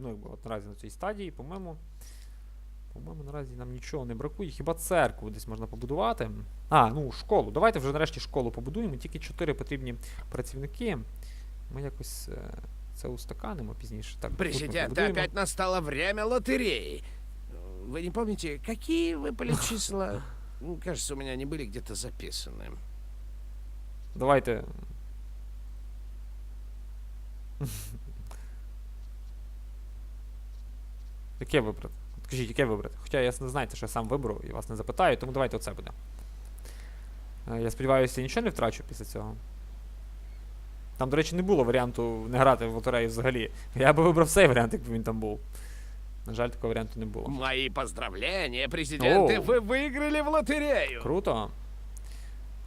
ну, якби, от наразі на цій стадії, по-моєму. По-моєму, наразі нам нічого не бракує. Хіба церкву десь можна побудувати? А, ну, школу. Давайте вже нарешті школу побудуємо. Тільки 4 потрібні працівники. Ми якось е, це устаканимо пізніше. Так, тут ми Президент, побудуємо. опять настало время лотереи. Вы не помните, какие выпали числа? Ну, Кажется, у меня они были где-то записаны. Давайте. Яке вибрати? От Кажіть, яке вибрати? Хоча я не знаєте, що я сам виберу і вас не запитаю, тому давайте оце буде. Е, Я сподіваюся, я нічого не втрачу після цього. Там, до речі, не було варіанту не грати в лотерею взагалі. Я би вибрав цей варіант, якби він там був. На жаль, такого варіанту не було. Мои поздравления, президенты, О. вы выиграли в лотерею. Круто.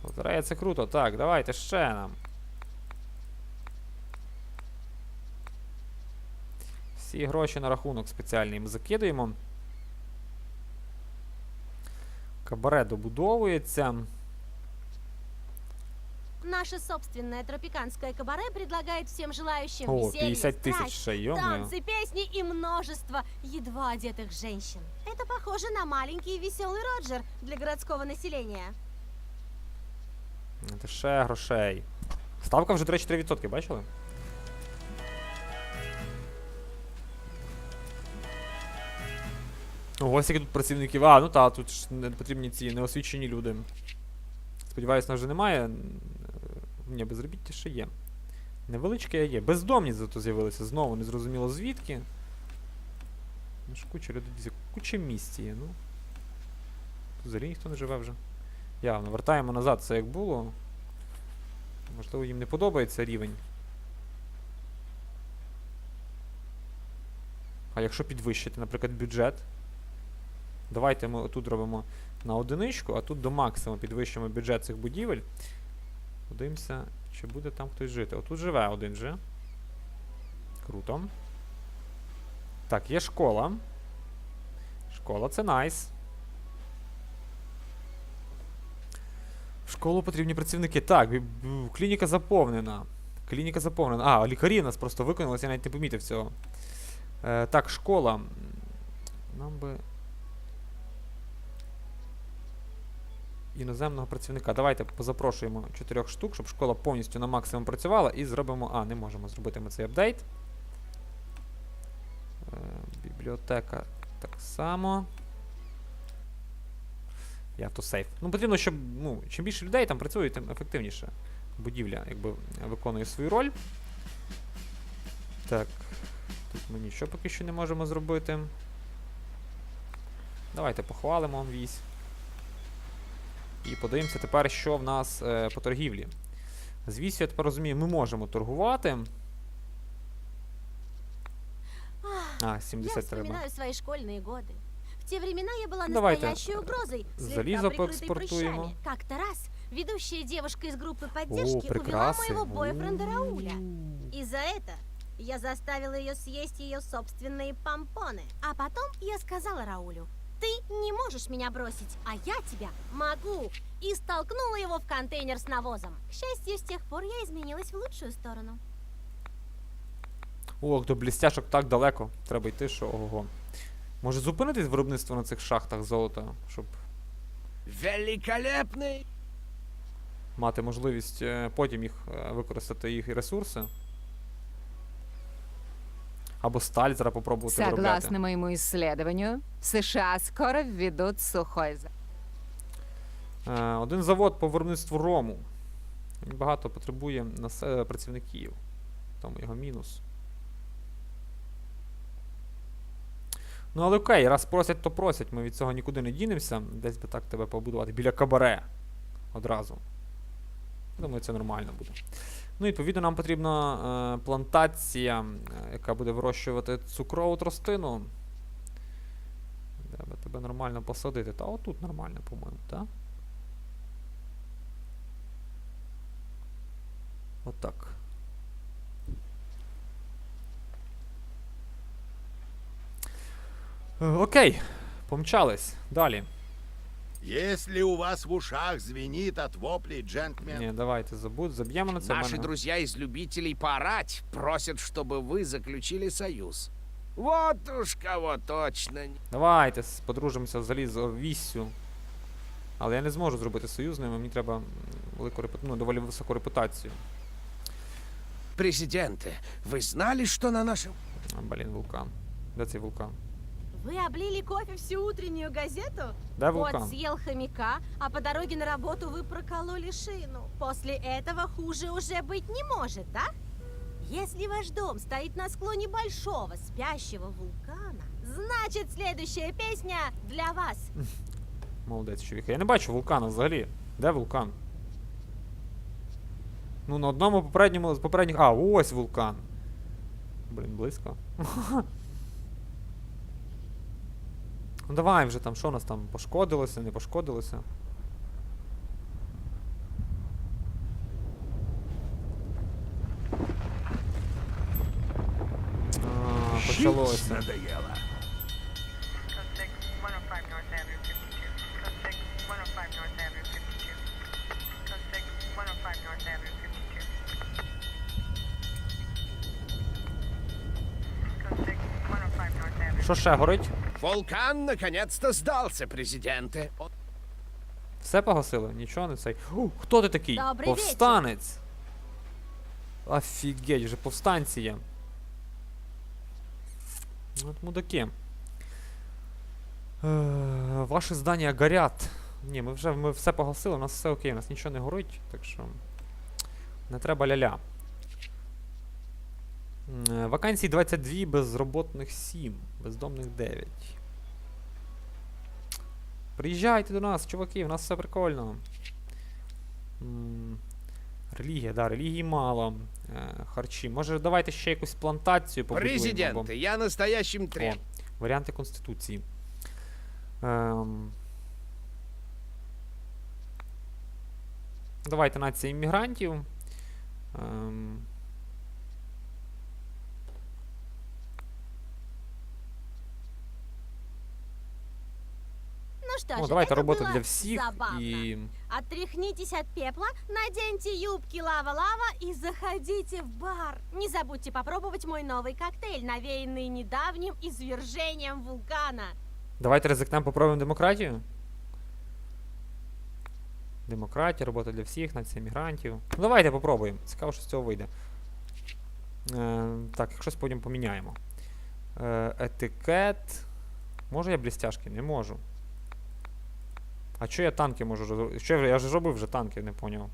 Лотерея це круто. Так, давайте ще нам. Всі гроші на рахунок спеціальний ми закидуємо. Кабаре добудовується. Наше собственное тропиканское кабаре предлагает всем желающим О, веселье, 50 тысяч страсть, ще, ё-моё. танцы, песни и множество едва одетых женщин. Это похоже на маленький веселый Роджер для городского населения. Це ще грошей. Ставка вже, до речі, 3%, бачили? Ось які тут працівників. А, ну та, тут ж не потрібні ці неосвічені люди. Сподіваюсь, нас вже немає. Е, Ні, безробіття ще є. Невеличке є. Бездомні зато з'явилися знову, незрозуміло звідки. Ну ж куча людей, куча місць є, ну. Взагалі ніхто не живе вже. Явно, вертаємо назад це як було. Можливо, їм не подобається рівень. А якщо підвищити, наприклад, бюджет. Давайте ми тут робимо на одиничку, а тут до максимуму підвищимо бюджет цих будівель. Подивимося, чи буде там хтось жити. Отут живе один же. Круто. Так, є школа. Школа це найс. В школу потрібні працівники. Так, клініка заповнена. Клініка заповнена. А, лікарі в нас просто виконалися, я навіть не помітив цього. Е, так, школа. Нам би. Іноземного працівника. Давайте позапрошуємо чотирьох штук, щоб школа повністю на максимум працювала і зробимо. А, не можемо зробити ми цей апдейт. Е, бібліотека так само. І автосейф. Ну, потрібно, щоб ну, чим більше людей там працює, тим ефективніше будівля якби виконує свою роль. Так. Тут ми нічого поки що не можемо зробити. Давайте похвалимо вісь. І подивимося тепер, що в нас е, по торгівлі. З вісю, я тепер розумію, ми можемо торгувати. А, Я 70 треба. вспоминаю свои школьные годы. В те времена я была Давайте, настоящей угрозой, слегка залізо прикрытой поэкспортуем. прыщами. Как-то раз ведущая девушка из группы поддержки увела прекрасы. моего бойфренда Рауля. И за это я заставила ее съесть ее собственные помпоны. А потом я сказала Раулю, ты не можешь меня бросить, а я тебя могу. И столкнула его в контейнер с навозом. К счастью, с тех пор я изменилась в лучшую сторону. Ох, до блістяшок так далеко. Треба йти, що ого. Може зупинитись виробництво на цих шахтах золота, щоб Великолепный. мати можливість е, потім їх е, використати їх ресурси. Або сталь зараз попробувати Согласно виробляти. моему исследованию, США скоро введут сухой за- Е, Один завод по виробництву рому. Він багато потребує насе- працівників. Тому його мінус. Ну, але окей, раз просять, то просять. Ми від цього нікуди не дінемося. Десь би так тебе побудувати. Біля кабаре. Одразу. Думаю, це нормально буде. Ну, відповідно, нам потрібна е, плантація, е, яка буде вирощувати цукрову тростину. Би тебе нормально посадити? Та отут нормально, по-моєму, так? Отак. Е, Окей, помчались. Далі. Если у вас в ушах звенит от воплей джентльмен, Ні, давайте забудь, заб'ємо на це. в Наши мене- друзья из любителей поорать просят, чтобы вы заключили союз. Вот уж кого точно не... Давайте с- подружимося взагалі з Віссю. Але я не зможу зробити союз з ними, мені треба м, велику репу... ну, доволі високу репутацію. Президенты, вы знали, что на нашем... А, блін, вулкан. Де цей вулкан? Вы облили кофе всю утреннюю газету? Де Кот вулкан? съел хомяка, а по дороге на работу вы прокололи шину. После этого хуже уже быть не может, да? Если ваш дом стоит на склоне большого спящего вулкана, значит следующая песня для вас. Молодець, чоловік. Я не бачу вулкана взагалі. Де вулкан? Ну, на одному попередньому з попередніх. А, ось вулкан. Блін, близько. ну давай вже там, що у нас там пошкодилося, не пошкодилося. А, почалося. надоело. Code 6, 105 North Avenue 52. Code 6, 105 North Avenue 52. Code 6, 105 North Avenue 52. Code 6, 105 North Avenue. Що ще горить? Вулкан наконец-то сдался, президенты. Все погасили? Нічого не цей. Хто ти такий? Добрий Повстанець. Офігеть, вже повстанці є. От мудаки. Е, ваші здання горять. Ні, ми вже ми все погасили, у нас все окей, у нас нічого не горить, так що. Не треба ля-ля. Е, Вакансій 22, безроботних 7, бездомних 9. Приїжджайте до нас, чуваки, у нас все прикольно. Релігія, да, релігії мало. Е, харчі. Може, давайте ще якусь плантацію побудуємо. або- Президенты, я настоящим трем. варіанти Конституції. Ем... Давайте нація іммігрантів. Ем... что Ну, же, давайте это робота было для всіх забавно. і. Отряхнитесь от пепла, наденьте юбки лава-лава и заходите в бар. Не забудьте попробовать мой новый коктейль, навеянный недавним извержением вулкана. Давайте ризикнемо, попробуємо демократію. Демократія, робота для всіх, нація іммігрантів. Ну давайте попробуємо. Цікаво, що з цього вийде. Е, так, якщо потім поміняємо. Е, етикет. Можу я блістяшки? Не можу. А що я танки можу розробити? Що я, я ж робив вже танки, не поняв.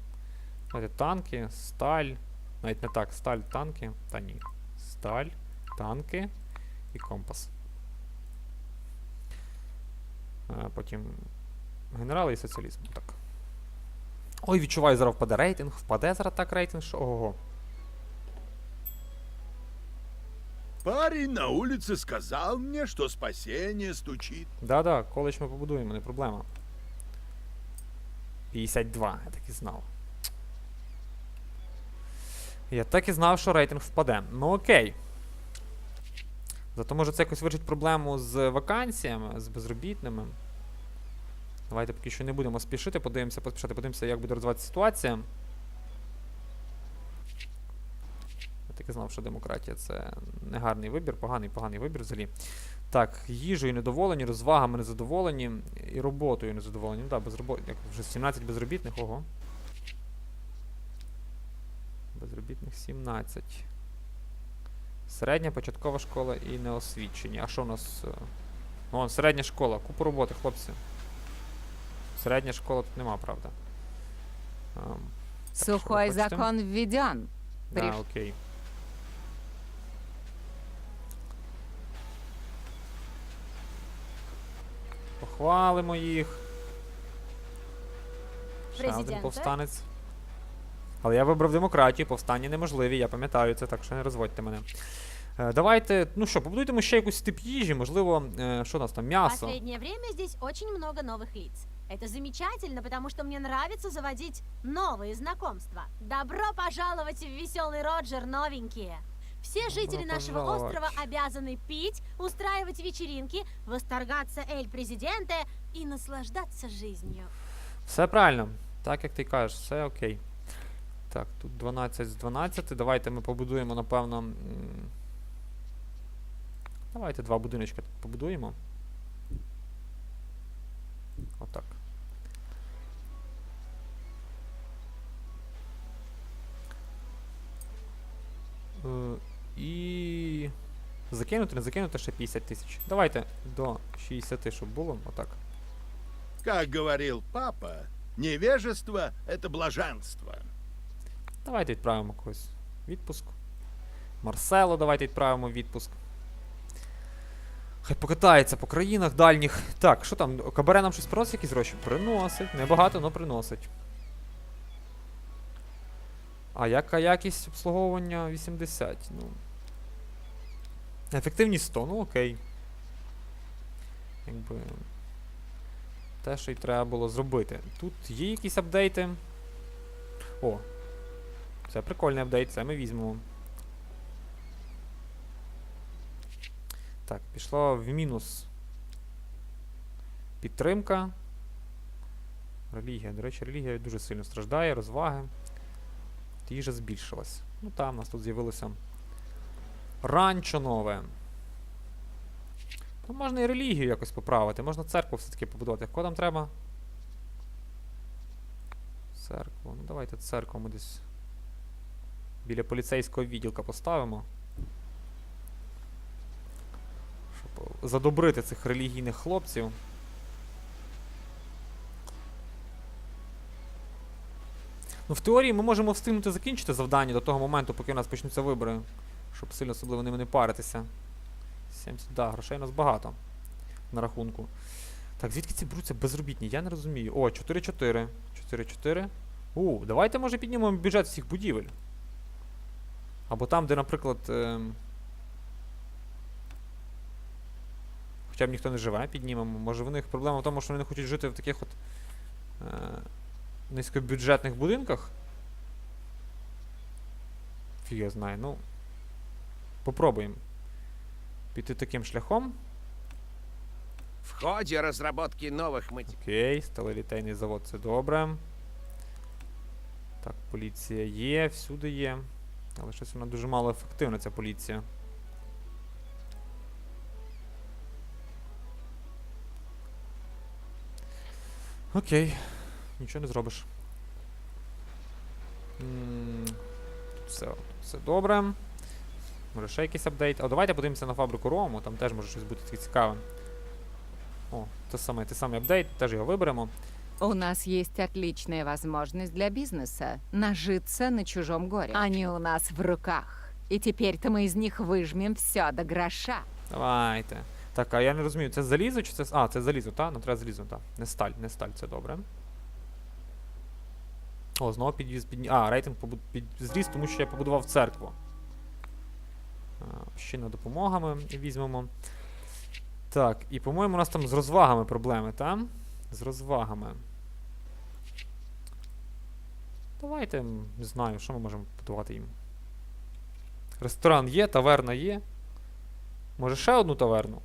Давайте танки, сталь. Навіть не так, сталь, танки. Та ні. Сталь, танки і компас. А потім генерали і соціалізм. Так. Ой, відчуваю, зараз впаде рейтинг. Впаде зараз так рейтинг, що ого. Парень на улице сказал мне, что спасение стучит. Да-да, коледж ми побудуємо, не проблема. 52, я так і знав. Я так і знав, що рейтинг впаде. Ну окей. Зато може це якось вирішить проблему з вакансіями, з безробітними. Давайте поки що не будемо спішити, подивимося, поспішати, подивимося, як буде розвиватися ситуація. Я так і знав, що демократія це негарний вибір, поганий, поганий вибір взагалі. Так, їжею незадоволені, розвагами незадоволені і роботою незадоволені. Ну так, безробот... як вже 17 безробітних, ого. Безробітних 17. Середня початкова школа і неосвічені. А що у нас? е, О, середня школа. Купу роботи, хлопці. Середня школа тут нема, правда. Ем, так, Сухой закон введен. Да, окей. Похвалимо їх. Ще один Президенте? повстанець. Але я вибрав демократію, повстання неможливі, я пам'ятаю це, так що не розводьте мене. Е, давайте, ну що, побудуйте ще якусь тип їжі, можливо, е, що у нас там, В м'ясо. последнее время здесь очень много новых лиц. Это замечательно, потому что мне нравится заводить новые знакомства. Добро пожаловать в веселый Роджер, новенькие. Все жители нашего пожаловать. острова обязаны пить, устраивать вечеринки, восторгаться Эль Президенте и наслаждаться жизнью. Все правильно, так як ти кажеш, все окей. Так, тут 12 з 12. Давайте ми побудуємо, напевно. Давайте два будиночки тут побудуємо. Отак. Е, І. Закинути, не закинути ще 50 тисяч. Давайте до 60, щоб було. Отак. Как говорил папа, невежество — это блаженство. Давайте відправимо когось відпуск. Марсело давайте відправимо відпуск. Хай покатається по країнах дальніх. Так, що там? Кабаре нам щось приносить якісь гроші? Приносить. Небагато, але приносить. А яка якість обслуговування 80? Ну. Ефективність 100, ну окей. Якби. Те, що й треба було зробити. Тут є якісь апдейти. О, це прикольний апдейт, це ми візьмемо. Так, пішло в мінус. Підтримка. Релігія. До речі, релігія дуже сильно страждає, розваги. Їжа збільшилась. Ну там у нас тут з'явилося ранчо нове. Ну, можна і релігію якось поправити, можна церкву все-таки побудувати. Кого там треба? Церкву. Ну давайте церкву ми десь біля поліцейського відділка поставимо. Щоб задобрити цих релігійних хлопців. Ну, в теорії ми можемо встигнути закінчити завдання до того моменту, поки у нас почнуться вибори. Щоб сильно особливо ними не паритися. 70, да, грошей у нас багато на рахунку. Так, звідки ці беруться безробітні? Я не розумію. О, 4-4. 4-4. У, давайте може піднімемо бюджет всіх будівель. Або там, де, наприклад. ем, Хоча б ніхто не живе, піднімемо. Може в них проблема в тому, що вони не хочуть жити в таких от е, низькобюджетних будинках. Фіг я знаю, ну. Попробуємо. Піти таким шляхом. В ходе разработки новых мати... Окей, сталелітейний завод це добре. Так, поліція є, всюди є. Але щось вона дуже мало ефективна, ця поліція. Окей, нічого не зробиш. М, Тут все, тут все добре. Може ще якийсь апдейт. А давайте подивимося на фабрику Рому, там теж може щось бути цікаве. О, те саме, те самий апдейт, теж його виберемо. У нас есть отличная возможность для бизнеса нажиться на чужом горе. Они у нас в руках. И теперь-то мы из них выжмем все до гроша. Давайте. Так, а я не розумію, це залізо чи це. А, це залізо, так? Ну треба залізо, так. Не сталь, не сталь, це добре. О, знову підвіз підні... А, рейтинг побу... під... зріс, тому що я побудував церкву. Ще на допомога ми візьмемо. Так, і по-моєму у нас там з розвагами проблеми, так? З розвагами. Давайте, не знаю, що ми можемо побудувати їм. Ресторан є, таверна є. Може ще одну таверну?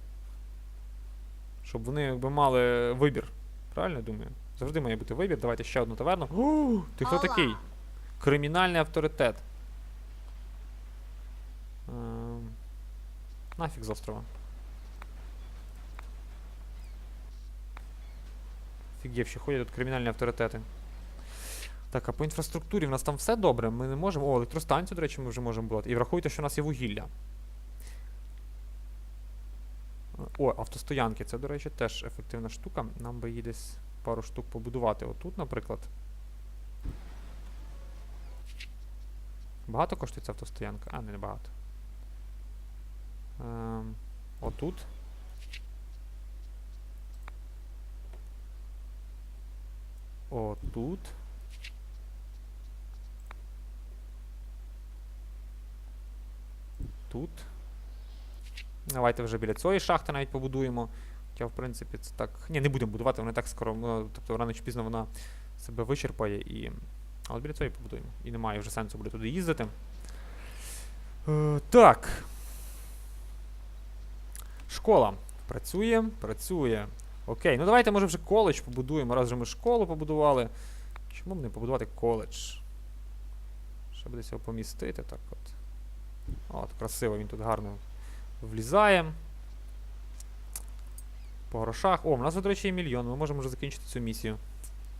Щоб вони якби мали вибір. Правильно я думаю? Завжди має бути вибір. Давайте ще одну таверну. О, ти хто такий? Кримінальний авторитет. Нафіг з острова. Фігівші ходять тут кримінальні авторитети. Так, а по інфраструктурі в нас там все добре. Ми не можемо. О, електростанцію, до речі, ми вже можемо будувати. І врахуйте, що у нас є вугілля. О, автостоянки. Це, до речі, теж ефективна штука. Нам би її десь пару штук побудувати. Отут, наприклад. Багато коштує ця автостоянка? А, не багато. Ем, отут. Отут. Тут. Давайте вже біля цієї шахти навіть побудуємо. Хоча, в принципі, це так. Ні, не будемо будувати, вона так скоро. ну, Тобто рано чи пізно вона себе вичерпає і. Але біля цієї побудуємо. І немає вже сенсу буде туди їздити. Е, так. Школа. Працює, працює. Окей, ну давайте, може, вже коледж побудуємо. Раз вже ми школу побудували. Чому б не побудувати коледж? Щоб десь його помістити, так от. От, красиво, він тут гарно влізає. По грошах. О, у нас, до речі, є мільйон, ми можемо вже закінчити цю місію.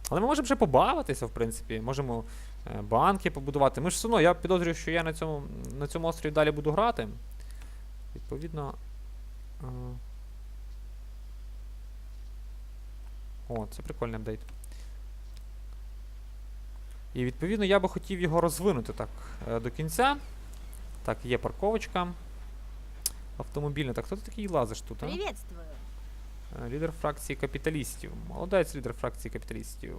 Але ми можемо ще побавитися, в принципі. Можемо е, банки побудувати. Ми ж все одно, я підозрюю, що я на цьому, на цьому острові далі буду грати. Відповідно. Е... О, це прикольний апдейт. І відповідно я би хотів його розвинути так е, до кінця. Так, є парковочка. Автомобільна. Так, хто ти такий лазиш тут, а? Приветствую. Е, Лідер фракції капіталістів. Молодець лідер фракції капіталістів.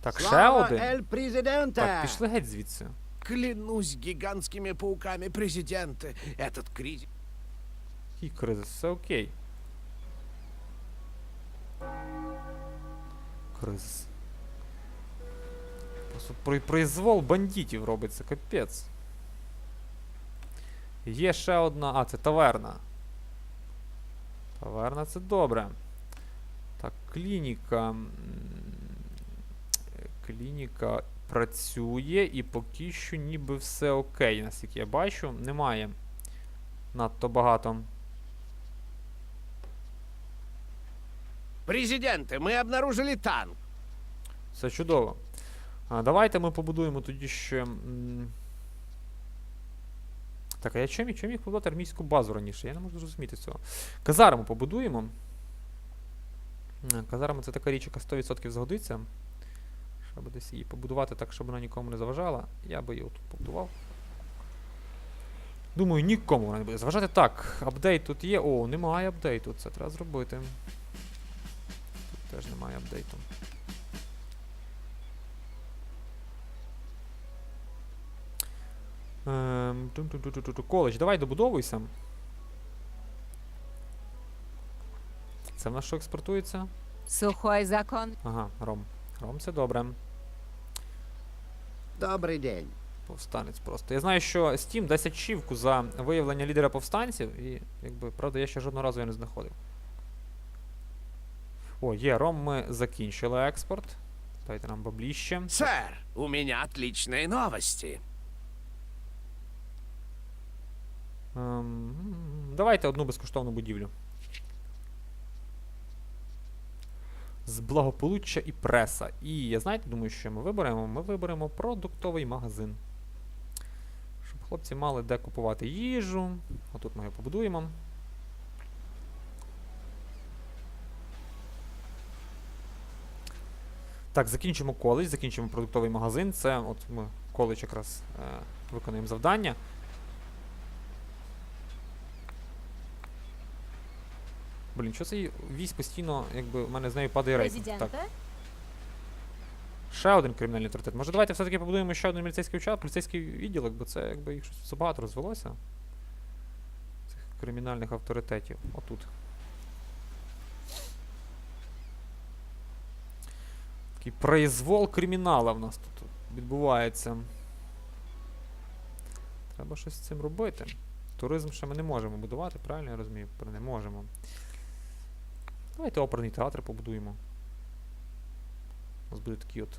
Так, ще один. Эль Президента! Так, пішли геть звідси. Клянусь гигантскими пауками президента. Этот кризис... Який кризис, все окей. Кризис. Просто произвол бандитів робиться, капець. Є ще одна. А, це таверна. Таверна це добре. Так, клініка. Клініка працює і поки що ніби все окей, наскільки я бачу. Немає надто багато. Президенты, мы обнаружили танк. Все чудово. А, давайте ми побудуємо тоді ще. Так, а я чим, чим міг побудувати армійську базу раніше? Я не можу зрозуміти цього. Казарму побудуємо. Е, Казарма це така річ, яка 100% згодиться. Щоб десь її побудувати так, щоб вона нікому не заважала. Я би її тут побудував. Думаю, нікому вона не буде заважати. Так, апдейт тут є. О, немає апдейту. Це треба зробити. Теж немає апдейту. Ем. Коледж, давай добудовуйся. Це в нас що експортується? Сухой закон. Ага, ром. Ром це добре. Добрый день. Повстанець просто. Я знаю, що Steam дасть ачівку за виявлення лідера повстанців, і якби, правда, я ще жодного разу його не знаходив. О, є, ром ми закінчили експорт. Дайте нам бабліще. Сэр, у меня отличные новости. Ем, давайте одну безкоштовну будівлю. З благополуччя і преса. І я знаєте, думаю, що ми виберемо? Ми виберемо продуктовий магазин. Щоб хлопці мали де купувати їжу. Отут ми його побудуємо. Так, закінчимо коледж, закінчимо продуктовий магазин. Це от ми коледж якраз е, виконуємо завдання. Блін, що цей вісь постійно, якби в мене з нею падає рейтинг. Так, ще один кримінальний авторитет. Може давайте все-таки побудуємо ще один міліцейський участок, поліцейський відділок, бо це якби їх щось забагато розвелося. Цих кримінальних авторитетів. Отут. Такий произвол кримінала в нас тут відбувається. Треба щось з цим робити. Туризм ще ми не можемо будувати, правильно я розумію? Не можемо. Давайте оперний театр побудуємо. У нас буде такий от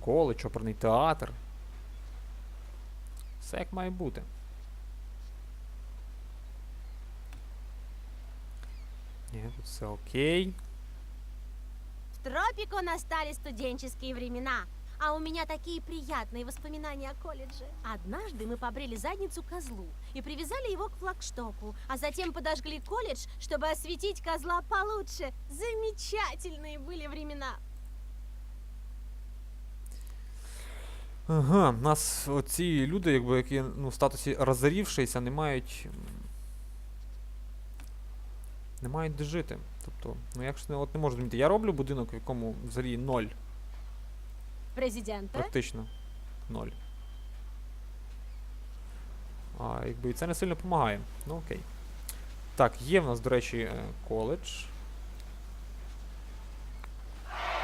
коледж, оперний театр. Все як має бути. Ні, тут все окей. В тропику настали студенческие времена. А у меня такие приятные воспоминания о колледже. Однажды мы побрили задницу козлу и привязали его к флагштоку, а затем подожгли колледж, чтобы осветить козла получше. Замечательные были времена. Ага, у нас оці люди, якби, які ну, в статусі розорівшися, не мають. м, Не мають де жити. Тобто, ну я ж не, от не можу зрозуміти. Я роблю будинок, в якому взагалі ноль. Президента. Практично. Ноль. А, якби і це не сильно допомагає. Ну окей. Так, є в нас, до речі, е, коледж.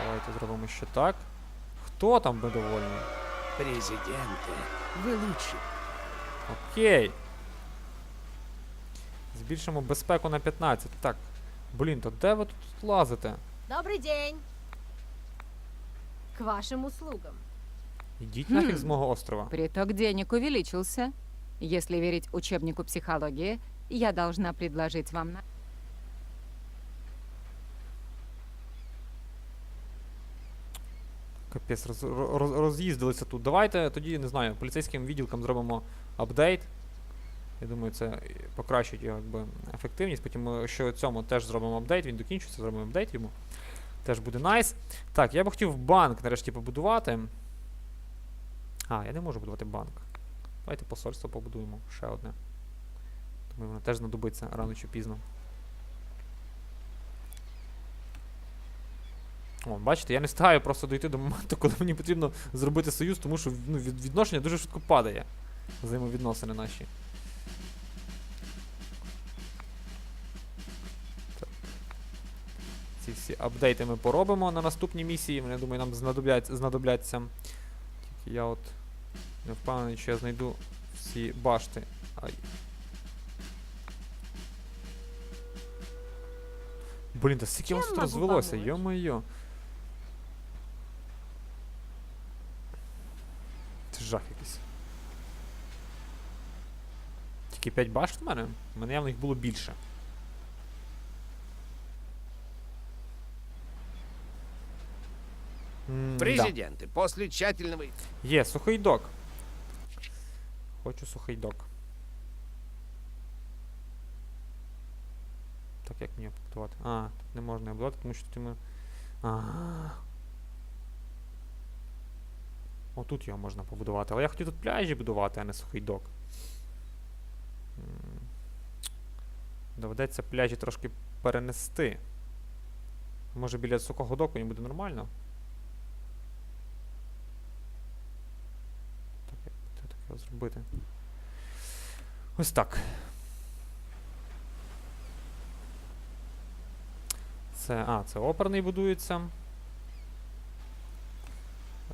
Давайте зробимо ще так. Хто там недовольний? Президенты, вы лучшие. Окей. Збільшимо безпеку на 15. Так. Блін, то де ви тут лазите? Добрий день. К вашим услугам. Идите Хм. нафиг с моего острова. Приток денег увеличился. Если верить учебнику психологии, я должна предложить вам... на- Капець, роз, роз, роз'їздилися тут. Давайте тоді, не знаю, поліцейським відділкам зробимо апдейт. Я думаю, це покращить його якби, ефективність. Потім ми ще цьому теж зробимо апдейт, він докінчиться, зробимо апдейт йому. Теж буде найс. Так, я б хотів банк нарешті побудувати. А, я не можу будувати банк. Давайте посольство побудуємо ще одне. Думаю, воно теж знадобиться рано чи пізно. О, бачите, я не встигаю просто дойти до моменту, коли мені потрібно зробити союз, тому що ну, відношення дуже швидко падає. Взаємовідносини наші. Ці всі апдейти ми поробимо на наступній місії. Вони, я думаю, нам знадобляться, знадобляться. Тільки я от не впевнений, чи я знайду всі башти. Ай. Блін, та скільки вас тут розвелося, йо-моє. Це жах якийсь. Тільки 5 башт в мене? У мене явно їх було більше. М, да. Президенты, после тщательного... Є, сухий док. Хочу сухий док. Так, як мені побудувати? А, тут не можна його будувати, тому що тут ми. Ага. Отут його можна побудувати. Але я хотів тут пляжі будувати, а не сухий док. М. Доведеться пляжі трошки перенести. Може біля сухого доку їм буде нормально? Так, як би зробити? Ось так. Це. А, це оперний будується.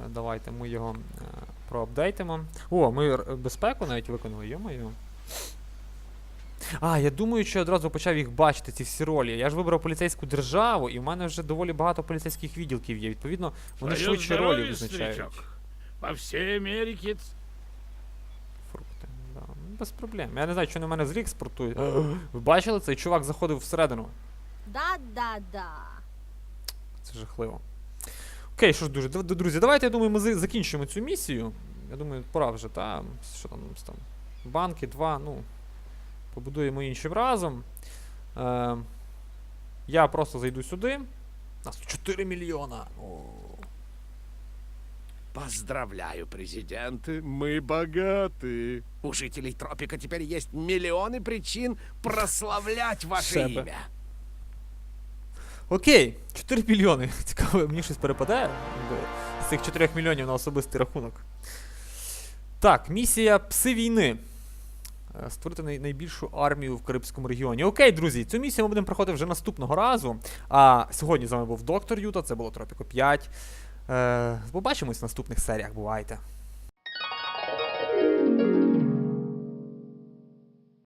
Е, Давайте ми його е, проапдейтимо. О, ми безпеку навіть виконали, йо-моє. А, я думаю, що я одразу почав їх бачити, ці всі ролі. Я ж вибрав поліцейську державу, і в мене вже доволі багато поліцейських відділків є. Відповідно, вони Твое швидше ролі визначають. По всей Америке ц- Фрукти. Да. ну, Без проблем. Я не знаю, що на мене зрік спортує. Ви бачили, цей чувак заходив всередину. Да-да-да. Це жахливо. Окей, що ж дуже, друзі, давайте, я думаю, ми закінчимо цю місію. Я думаю, пора вже, та? Що там, там? Банки, два, ну. Побудуємо іншим разом. Е, я просто зайду сюди. У нас 4 мільйона. О. Поздравляю, президенты, мы богаты. У жителей тропика теперь есть миллионы причин прославлять ваше Шебе. имя. Окей, 4 мільйони. Цікаво, мені щось перепадає Якби з цих 4 мільйонів на особистий рахунок. Так, місія пси війни. Е, Створити най- найбільшу армію в Карибському регіоні. Окей, друзі, цю місію ми будемо проходити вже наступного разу. А сьогодні з вами був доктор Юта, це було Тропіко 5. Е, побачимось в наступних серіях. Бувайте.